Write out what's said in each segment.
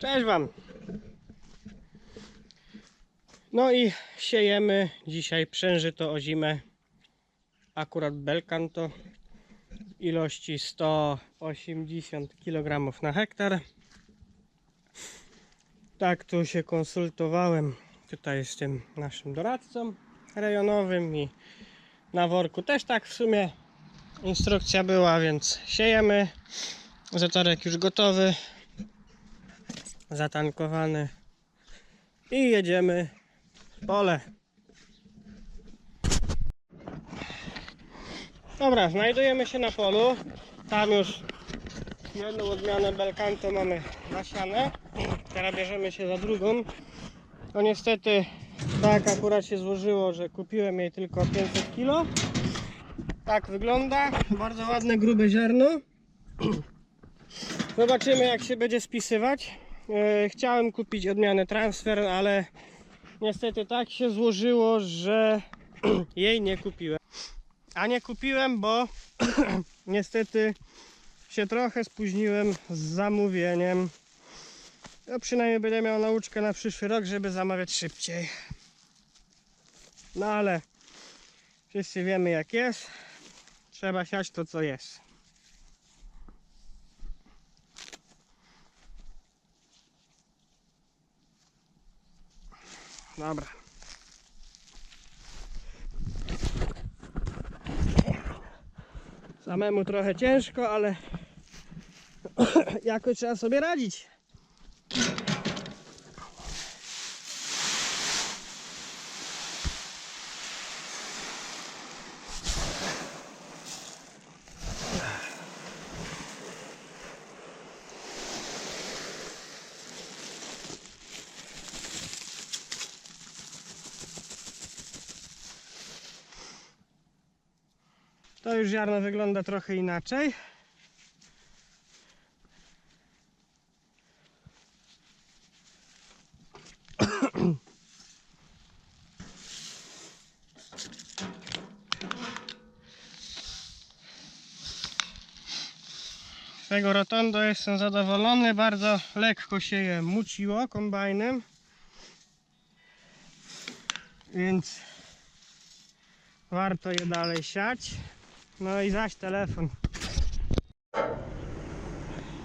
Cześć Wam! No i siejemy dzisiaj przężyto o zimę. Akurat belkanto w ilości 180 kg na hektar. Tak tu się konsultowałem tutaj z tym naszym doradcą rejonowym i na worku też tak w sumie instrukcja była, więc siejemy. Zatorek już gotowy, zatankowany i jedziemy w pole. Dobra, znajdujemy się na polu. Tam już jedną odmianę belkanto mamy nasiane. Teraz bierzemy się za drugą. No niestety tak akurat się złożyło, że kupiłem jej tylko 500 kg. Tak wygląda. Bardzo ładne, grube ziarno. Zobaczymy jak się będzie spisywać. E, Chciałem kupić odmianę transfer, ale niestety tak się złożyło, że jej nie kupiłem. A nie kupiłem, bo niestety się trochę spóźniłem z zamówieniem. No przynajmniej będę miał nauczkę na przyszły rok, żeby zamawiać szybciej. No ale wszyscy wiemy jak jest. Trzeba siać to co jest. Dobra. Samemu trochę ciężko, ale jakoś trzeba sobie radzić. To już ziarno wygląda trochę inaczej. Z tego rotondo jestem zadowolony. Bardzo lekko się je muciło kombajnem. Więc warto je dalej siać. No i zaś telefon.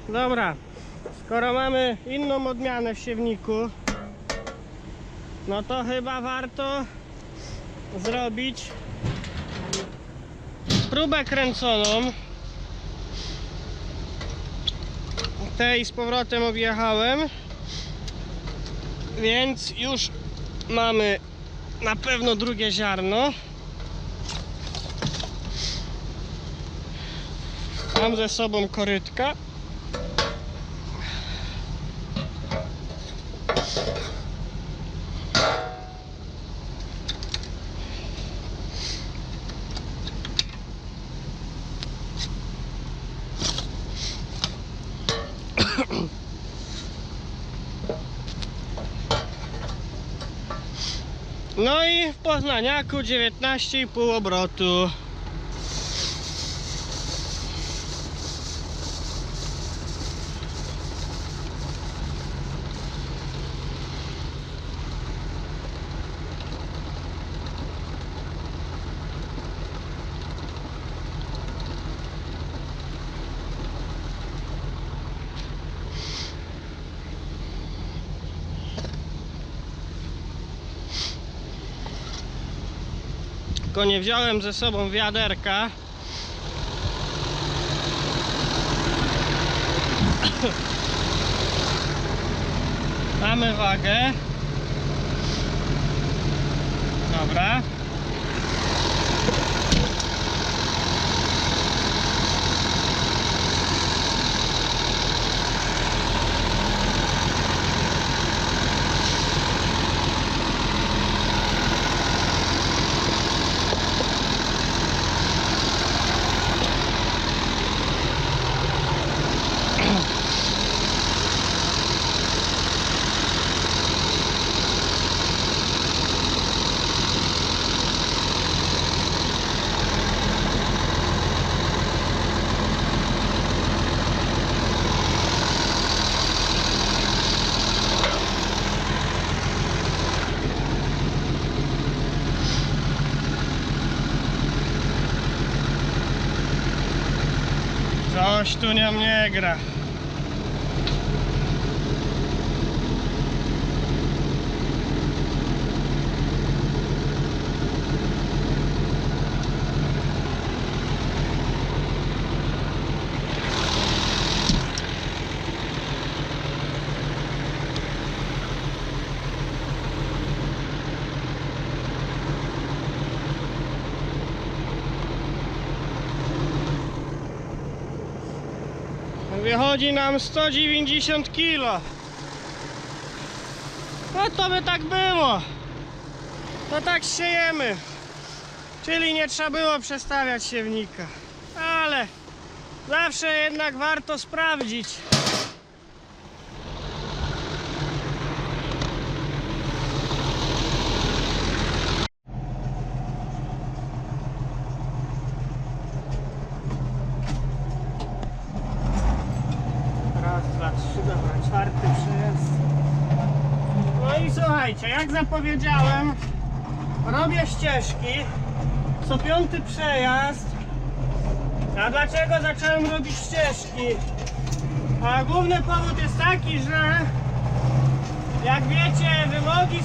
Dobra, skoro mamy inną odmianę w siewniku, no to chyba warto zrobić próbę kręconą. Tej z powrotem objechałem, więc już mamy na pewno drugie ziarno. Mam ze sobą korytka. No i w Poznaniaku 19,5 obrotu. Tylko nie wziąłem ze sobą wiaderka. Mamy wagę. Dobra. Coś tu nie gra. Wychodzi nam 190 kg. No to by tak było. To tak siejemy. Czyli nie trzeba było przestawiać siewnika. Ale zawsze jednak warto sprawdzić. Raz, dwa, trzy, dobra, czwarty przejazd. No i słuchajcie, jak zapowiedziałem, robię ścieżki. Co piąty przejazd. A dlaczego zacząłem robić ścieżki? A główny powód jest taki, że jak wiecie, wymogi yy,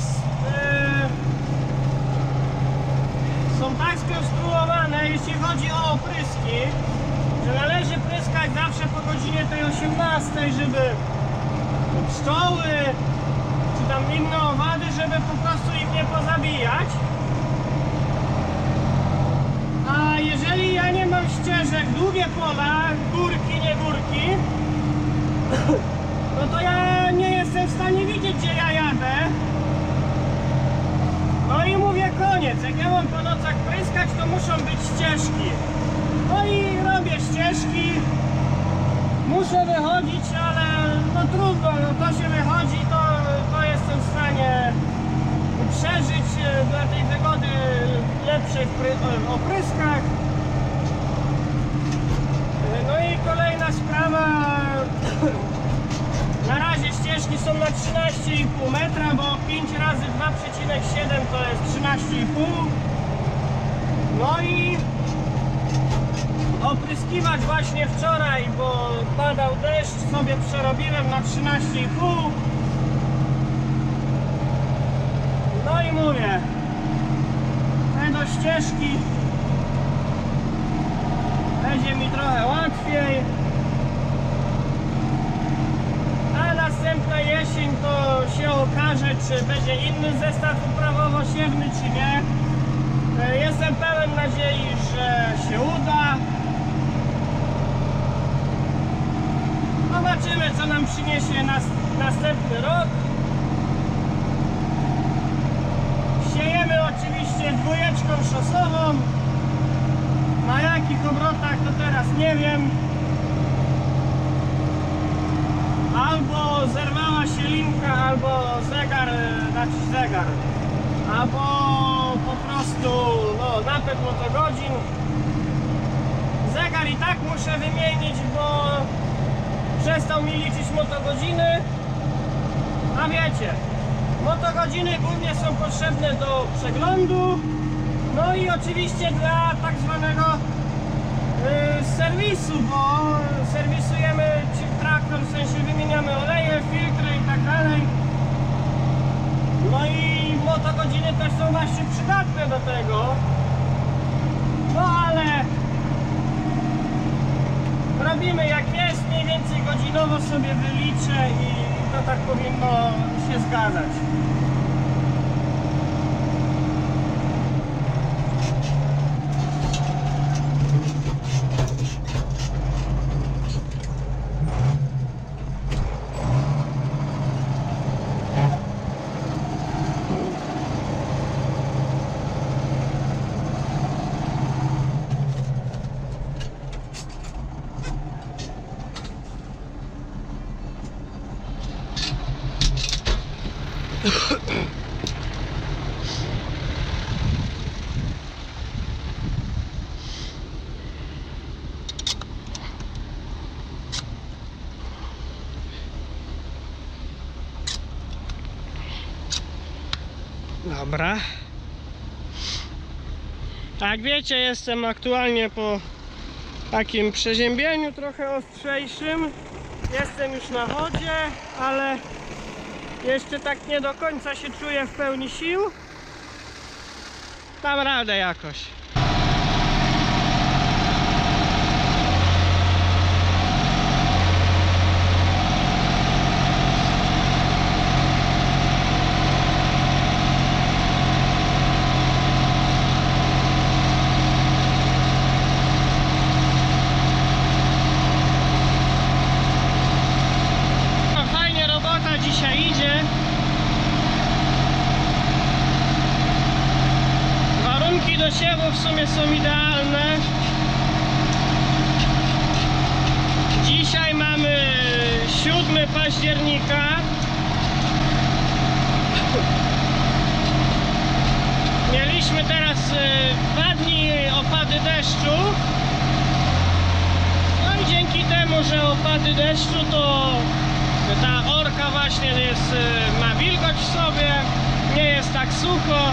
są tak skonstruowane, jeśli chodzi o opryski, że należy pryskać zawsze po godzinie tej 18, żeby pszczoły inne owady, żeby po prostu ich nie pozabijać. A jeżeli ja nie mam ścieżek, długie pola, górki, nie górki, no to ja nie jestem w stanie widzieć, gdzie ja jadę. No i mówię koniec, jak ja mam po nocach pryskać, to muszą być ścieżki. No i robię ścieżki. Muszę wychodzić, ale no trudno, no to się wychodzi, jestem w stanie przeżyć e, dla tej wygody pry, o- opryskach. E, No i kolejna sprawa. Na razie ścieżki są na 13,5 metra, bo 5 razy 2,7 to jest 13,5. No i opryskiwać właśnie wczoraj, bo padał deszcz, sobie przerobiłem na 13,5. I mówię, do ścieżki będzie mi trochę łatwiej. A następna jesień to się okaże, czy będzie inny zestaw uprawowo-siewny, czy nie. E, Jestem pełen nadziei, że się uda. Zobaczymy, co nam przyniesie nas, następny rok. Siejemy oczywiście dwójeczką szosową. Na jakich obrotach to teraz nie wiem. Albo zerwała się linka, albo zegar, e, znaczy zegar. Albo po prostu no, napęd motogodzin. Zegar i tak muszę wymienić, bo przestał mi liczyć motogodziny. A wiecie, motogodziny głównie są potrzebne do przeglądu. No i oczywiście dla tak zwanego y, serwisu, bo serwisujemy traktor, w sensie wymieniamy oleje, filtry i tak dalej. No i motogodziny też są właśnie przydatne do tego. No ale robimy jak jest, mniej więcej godzinowo sobie wyliczę i to tak powinno się zgadzać. Dobra. Jak wiecie, jestem aktualnie po takim przeziębieniu trochę ostrzejszym. Jestem już na wodzie, ale jeszcze tak nie do końca się czuję w pełni sił. Dam radę jakoś. No, Fajnie robota dzisiaj idzie. Warunki do siewu w sumie są idealne. Dzisiaj mamy 7 października. Mieliśmy teraz e, dwa dni opady deszczu. No i dzięki temu, że opady deszczu, to ta orka właśnie jest, y, ma wilgoć w sobie, nie jest tak sucho.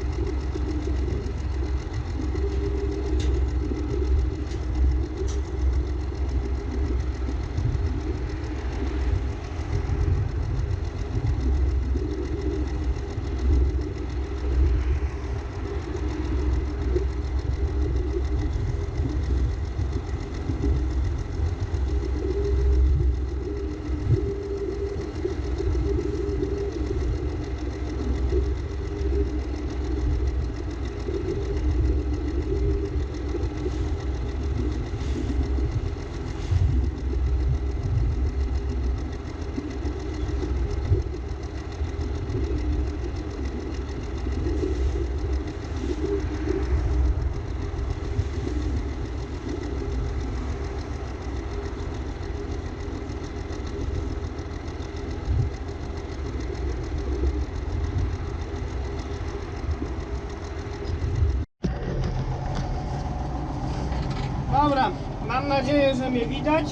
nadzieję, że mnie widać.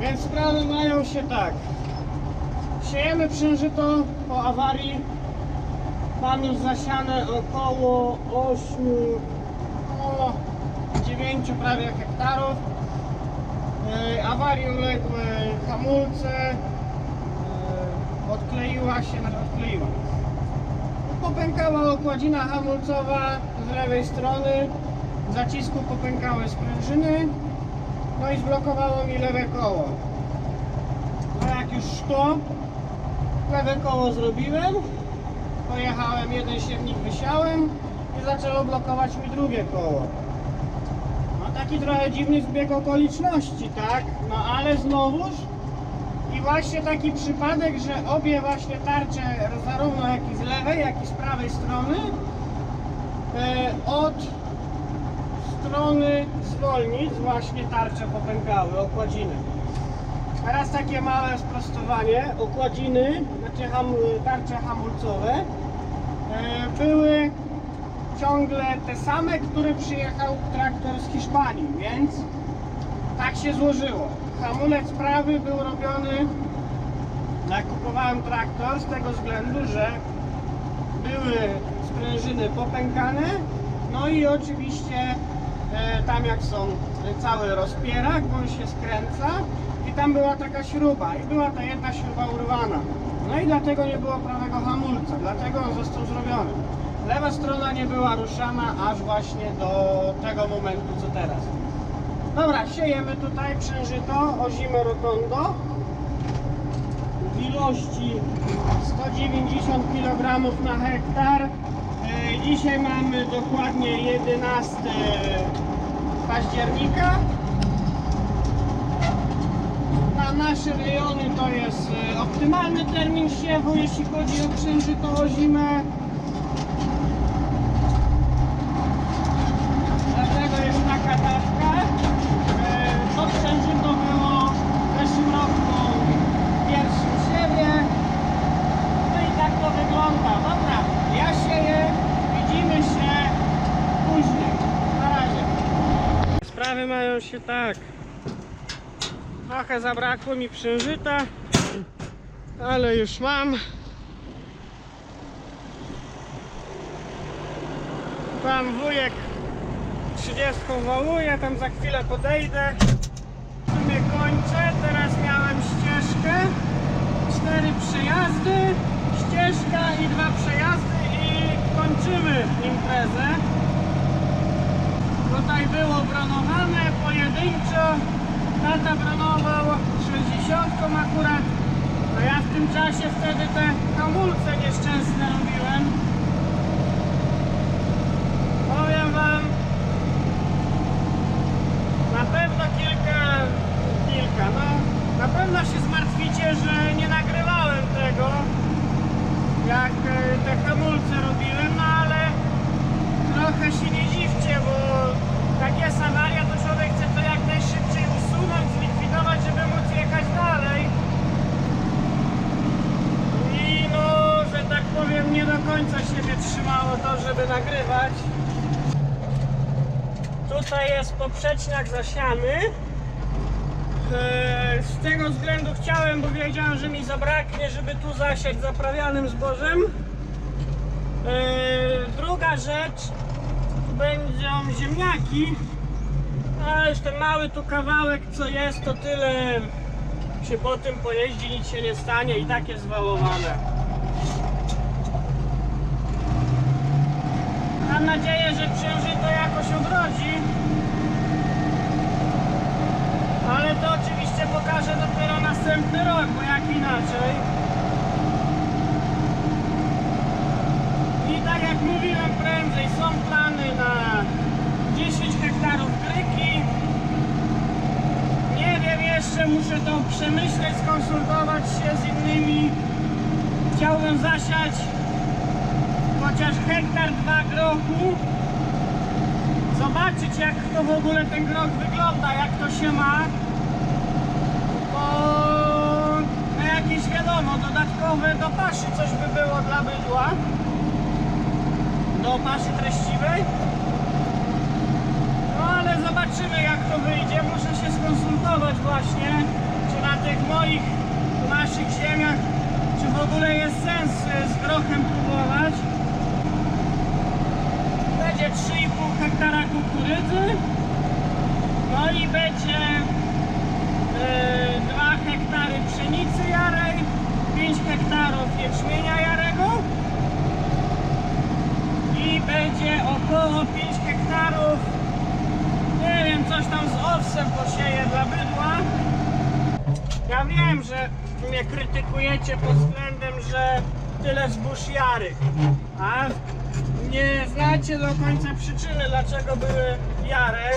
Więc sprawy mają się tak. Siejemy przężyto po awarii. Mam już zasiane około 8, około 9 prawie hektarów. E, Awarii uległy hamulce. E, Odkleiła się, znaczy odkleiła. Popękała okładzina hamulcowa z lewej strony. Zacisku popękały sprężyny. No i zblokowało mi lewe koło. No jak już szło, lewe koło zrobiłem. Pojechałem, jeden siewnik wysiałem i zaczęło blokować mi drugie koło. No taki trochę dziwny zbieg okoliczności, tak? No ale znowuż i właśnie taki przypadek, że obie właśnie tarcze, zarówno jak i z lewej, jak i z prawej strony, e, od strony zwolnic właśnie tarcze popękały, okładziny. Teraz takie małe sprostowanie. Okładziny, znaczy ham, tarcze hamulcowe e, były ciągle te same, które przyjechał traktor z Hiszpanii, więc tak się złożyło. Hamulec prawy był robiony, jak kupowałem traktor, z tego względu, że były sprężyny popękane, no i oczywiście tam jak są e, cały rozpierak, bo on się skręca i tam była taka śruba i była ta jedna śruba urwana. No i dlatego nie było prawego hamulca, dlatego on został zrobiony. Lewa strona nie była ruszana aż właśnie do tego momentu co teraz. Dobra, siejemy tutaj przężyto, ozimy rotondo w ilości 190 kg na hektar. Dzisiaj mamy dokładnie 11 października. na nasze rejony to jest e, optymalny termin siewu, jeśli chodzi o przężytą zimę. Dlatego jest taka dawka. E, To przężyto było w zeszłym roku w pierwszym siewie. No i tak to wygląda. Dobra, ja sieję, widzimy się później. Na razie. Sprawy mają się tak. Trochę zabrakło mi przężyta, ale już mam. Pan wujek 30 wołuje, tam za chwilę podejdę. W sumie kończę, teraz miałem ścieżkę, cztery przejazdy, ścieżka i dwa przejazdy i kończymy imprezę. Tutaj było bronowane pojedynczo. Tata bronował 60 akurat. A ja w tym czasie wtedy te hamulce nieszczęsne robiłem. Powiem wam, na pewno kilka, kilka, no na pewno się zmartwicie, że nie nagrywałem tego, jak e, te hamulce robiłem, no ale trochę się nie dziwcie, bo jak jest awaria, to człowiek chce to jak najszybciej usunąć, zlikwidować, żeby móc jechać dalej. I no, że tak powiem, nie do końca się wytrzymało to, żeby nagrywać. Tutaj jest poprzeczniak zasiany. Eee, Z tego względu chciałem, bo wiedziałem, że mi zabraknie, żeby tu zasiać zaprawianym zbożem. Eee, Druga rzecz, będą ziemniaki, a już ten mały tu kawałek co jest, to tyle się po tym pojeździ, nic się nie stanie i tak jest wałowane. Mam nadzieję, że księżyto jakoś odrodzi. Ale to oczywiście pokażę dopiero następny rok, bo jak inaczej. I tak jak mówiłem prędzej, są plany na 10 hektarów gryki. Nie wiem jeszcze, muszę to przemyśleć, skonsultować się z innymi. Chciałbym zasiać chociaż hektar, dwa grochu. Zobaczyć jak to w ogóle ten groch wygląda, jak to się ma. No jakieś wiadomo, dodatkowe do paszy coś by było dla bydła do paszy treściwej. No ale zobaczymy jak to wyjdzie. Muszę się skonsultować właśnie, czy na tych moich naszych ziemiach, czy w ogóle jest sens y, z grochem próbować. Będzie 3,5 hektara kukurydzy. No i będzie 2 hektary pszenicy jarej, 5 hektarów jęczmienia jarego. I będzie około 5 hektarów nie wiem, coś tam z owsem posieję dla bydła. Ja wiem, że mnie krytykujecie pod względem, że tyle zbóż jary a nie znacie do końca przyczyny, dlaczego były jare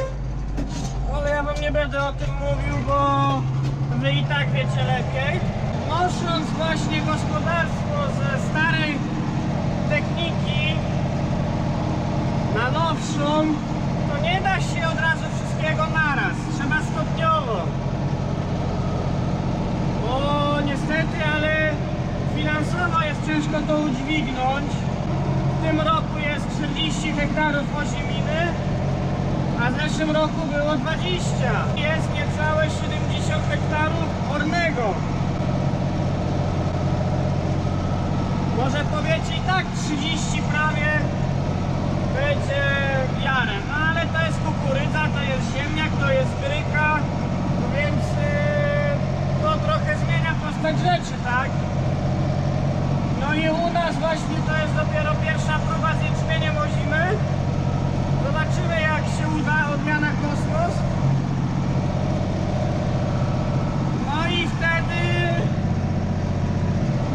ale ja wam nie będę o tym mówił, bo wy i tak wiecie lepiej nosząc właśnie gospodarstwo ze starej techniki na nowszą, to nie da się od razu wszystkiego naraz. Trzeba stopniowo. Bo niestety, ale finansowo jest ciężko to udźwignąć. W tym roku jest 40 hektarów oziminy, a w zeszłym roku było 20. Jest niecałe 70 hektarów ornego. Może powiecie i tak 30 prawie będzie jarem, no ale to jest kukurydza, to jest ziemniak, to jest gryka, więc yy, to trochę zmienia postać rzeczy, tak? No i u nas właśnie to jest dopiero pierwsza próba z jęczmieniem ozimy. Zobaczymy jak się uda odmiana kosmos. No i wtedy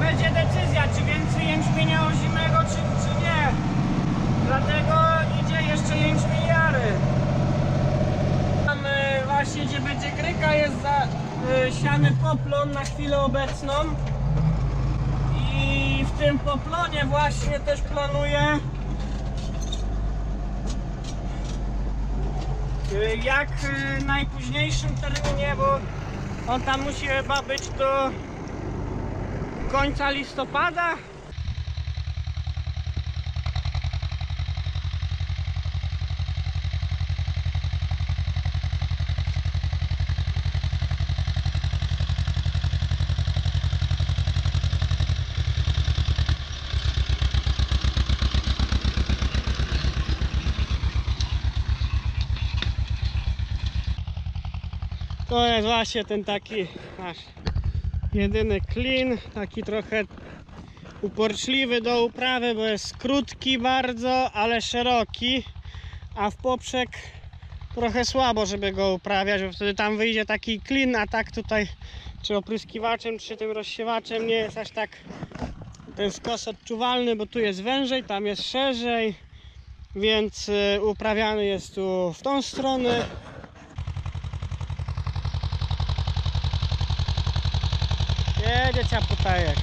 będzie decyzja, czy więcej jęczmienia ozimego, czy, czy nie. Dlatego idzie zasiany poplon na chwilę obecną. I w tym poplonie właśnie też planuję y, jak y, najpóźniejszym terminie, bo on tam musi chyba być do końca listopada. To jest właśnie ten taki nasz jedyny klin, taki trochę uporczliwy do uprawy, bo jest krótki bardzo, ale szeroki, a w poprzek trochę słabo, żeby go uprawiać, bo wtedy tam wyjdzie taki klin, a tak tutaj czy opryskiwaczem, czy tym rozsiewaczem nie jest aż tak ten skos odczuwalny, bo tu jest wężej, tam jest szerzej, więc y, uprawiany jest tu w tą stronę, сейчас пытаюсь.